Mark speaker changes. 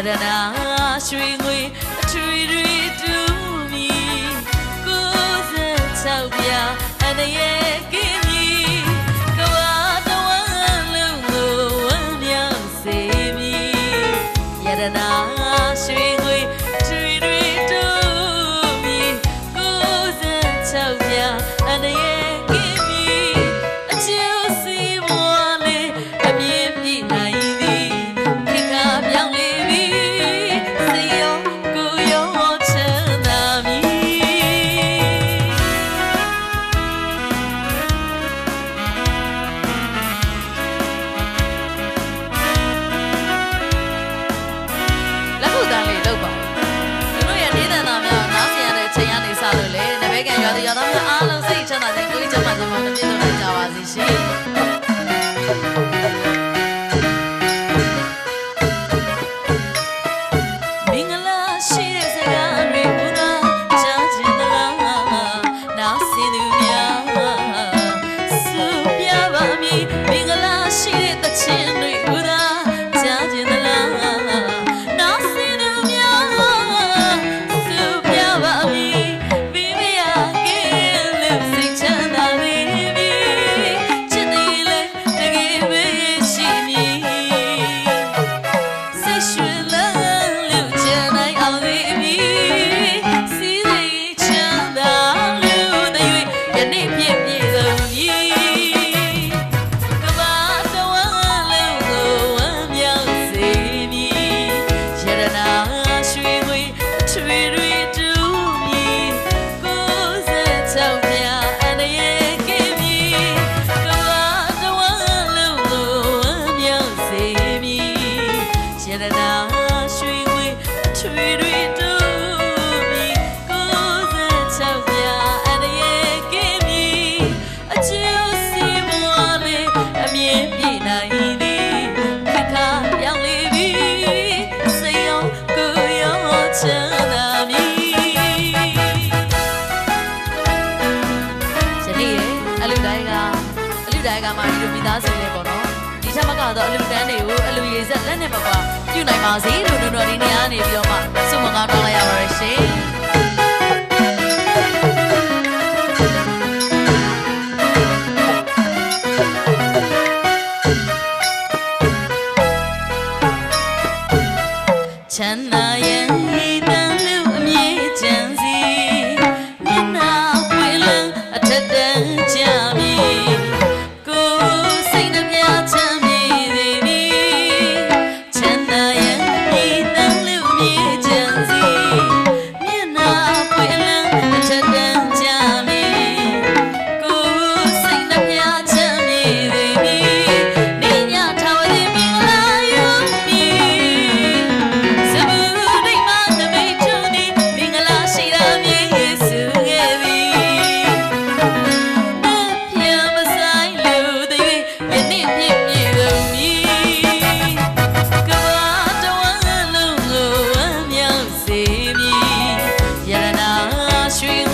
Speaker 1: ရတနာရွှေငွေအထွေထွေတူမီကိုယ်စံချောက်ပြအနရဲ့ကင်းမီကဘာတဝမ်းလုံးကိုဝမ်းမြောက်စေမီရတနာရွှေငွေ ရွာသားများအားလုံးစိတ်ချမ်းသာခြင်းကိုယ်ကျမ်းမာခြင်းမှာတစ်ပြည့်စုံကြပါစေရှင်ချင်း သောအလူတန်းတွေကိုအလူရည်ဆက်လက်နဲ့ပါပါပြုနိုင်ပါစေလို့လူတော်ဒီနေရာနေပြီးတော့မှဆုမကောင်းတောင်းလိုက်ရပါတယ်ရှင်ฉัน tree